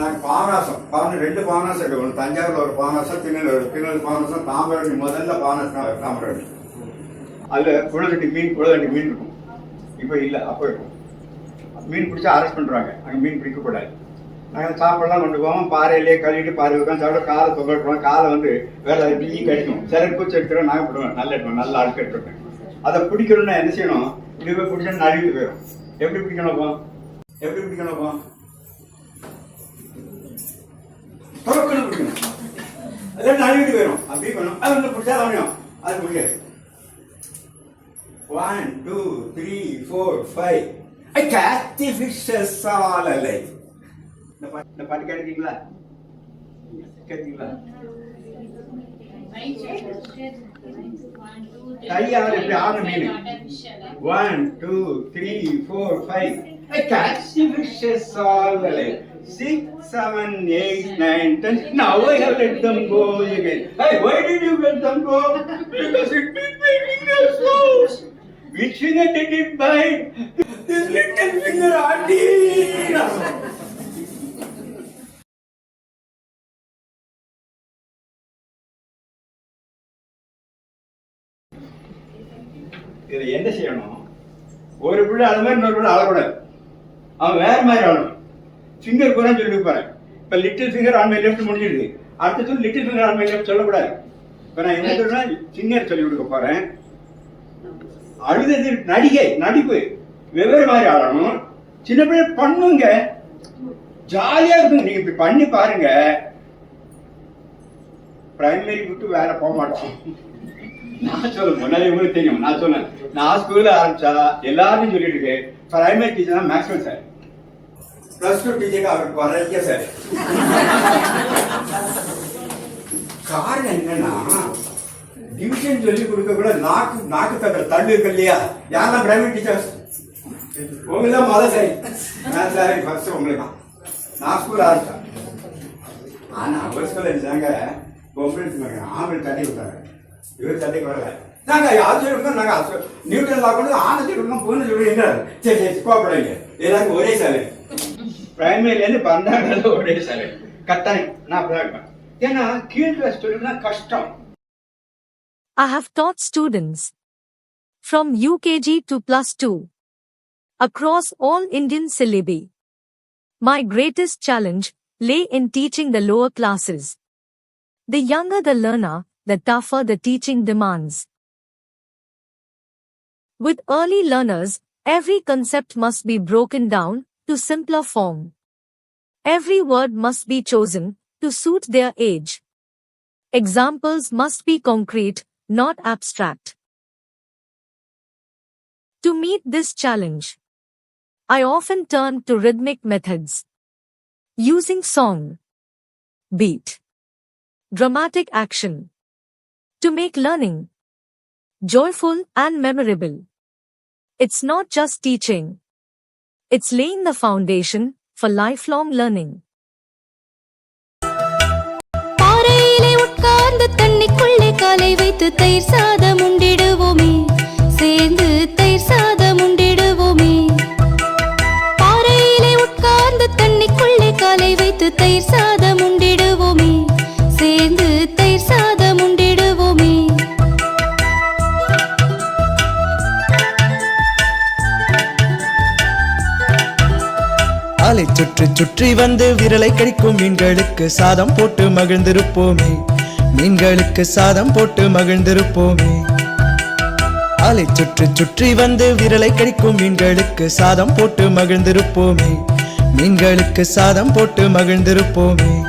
நாங்கள் பாவனாசம் பாவன ரெண்டு பாவனாசம் இருக்கு. ஒன்று தஞ்சாவூர்ல ஒரு பாவனாசம் திருநெல்வேலி திருநெல்வேலி பாவனாசம் தாமிரபரணி முதல்ல பாவனாசம் தாமிரபரணி அதில் குளத்தட்டி மீன் குளத்தட்டி மீன் இருக்கும். இப்போ இல்லை அப்போ இருக்கும். மீன் பிடிச்சா அரெஸ்ட் பண்ணுறாங்க அங்கே மீன் பிடிக்கக்கூடாது நாங்கள் சாப்பாடுலாம் கொண்டு போவோம் பாறையிலே கழுவிட்டு பாறை உட்காந்து சாப்பிட காலை தொகட்டுவோம் காலை வந்து வேலை டீ கடிக்கும். சிறப்பு பூச்சி எடுத்துருவோம் நாங்கள் போடுவோம். நல்ல எடுப்போம். நல்ல அழுக்கு எடுத்துருப்பேன் அதை பிடிக்கணும்னா என்ன செய்யணும்? இதுவே பிடிச்சா நழுவிட்டு போயிடும் எப்படி பிடிக்கணும் எப்படி பிடிக்கணும் தொடக்கணும் பிடிக்கணும் அதெல்லாம் அழுகிட்டு போயிடும் அப்படி பண்ணும். அது வந்து பிடிச்சா அவனையும் அது முடியாது. One two three four five I caught the fishes all alive இந்த பாட்டு இந்த பாட்டு கேட்டீங்களா கேட்டீங்களா கையால இப்படி ஆறு மீன் one two three four five I catch the fishes all alive six seven eight nine ten now I have let them go again Hey, why did you let them go? Because it bit my fingers loose. Which finger did it bite? This little finger, auntie. இதை என்ன செய்யணும்? ஒரு பிள்ளை அது மாதிரி இன்னொரு பிள்ளை அழக்கூடாது அவன் வேற மாதிரி அழணும் ஃபிங்கர் பூரா சொல்லி கொடுப்பாரு. இப்ப little finger on my left முடிஞ்சிருக்கு அடுத்த சொல்லி little finger on my left சொல்லக்கூடாது. இப்போ நான் என்ன சொல்றேன் ஃபிங்கர் சொல்லி கொடுக்க போறேன். அழுதது நடிகை நடிப்பு. வெவ்வேறு மாதிரி ஆடணும் சின்ன பிள்ளை பண்ணுங்க. ஜாலியா இருக்கும். நீங்க இப்படி பண்ணி பாருங்க. பிரைமரி விட்டு வேற போக மாட்டோம் நான் சொல்ல முன்னாடி உங்களுக்கு தெரியும். நான் சொன்னேன். நான் ஸ்கூல்ல ஆரம்பிச்சா எல்லாரும் சொல்லிட்டு இருக்கேன். பிரைமரி டீச்சர் தான் மேக்ஸிமம் சார் பிளஸ் டூ டீச்சருக்கு அவருக்கு வரைக்க சார் காரணம் என்னன்னா டிவிஷன் சொல்லி கொடுக்க கூட நாக்கு நாக்கு தட்டுற தள்ளு இருக்கு இல்லையா? யாரெல்லாம் பிரைவேட் டீச்சர்ஸ் உங்களுக்கு தான் மொதல் சரி நான் சாரி ஃபர்ஸ்ட் உங்களுக்கு தான் நான் ஸ்கூல் ஆரம்பிச்சேன். ஆனா அவர் ஸ்கூல்ல இருந்தாங்க பொம்பளை ஆம்பளை தட்டி விட்டாங்க இவர் தட்டி வரல நாங்க யார் சொல்லணும் நாங்க அது- நியூட்டன் லா கொண்டு ஆணை சொல்லணும் பொண்ணு சொல்லணும் என்ன சரி சரி கோப்படைங்க எல்லாருக்கும் ஒரே சாலை பிரைமரில இருந்து பன்னெண்டாவது ஒரே சாலை கட்டாயம் நான் அப்படிதான் இருப்பேன் ஏன்னா கீழ் கிளாஸ் சொல்லணும்னா கஷ்டம் I have taught students from UKG to plus 2 across all Indian syllabi. My greatest challenge lay in teaching the lower classes. The younger the learner, the tougher the teaching demands. With early learners, every concept must be broken down to simpler form. Every word must be chosen to suit their age. Examples must be concrete, not abstract. To meet this challenge, I often turn to rhythmic methods. Using song, beat, dramatic action to make learning joyful and memorable. It's not just teaching, it's laying the foundation for lifelong learning. பாறையிலே உட்கார்ந்து தண்ணிக்குள்ளே காலை வைத்து தயிர் சாதம் உண்டிடுவோமே ஆலை சுற்றி சுற்றி வந்து விரலை கடிக்கும் மீன்களுக்கு சாதம் போட்டு மகிழ்ந்திருப்போமே. மீன்களுக்கு சாதம் போட்டு மகிழ்ந்திருப்போமே. ஆலை சுற்றி சுற்றி வந்து விரலை கடிக்கும் மீன்களுக்கு சாதம் போட்டு மகிழ்ந்திருப்போமே. மீன்களுக்கு சாதம் போட்டு மகிழ்ந்திருப்போமே.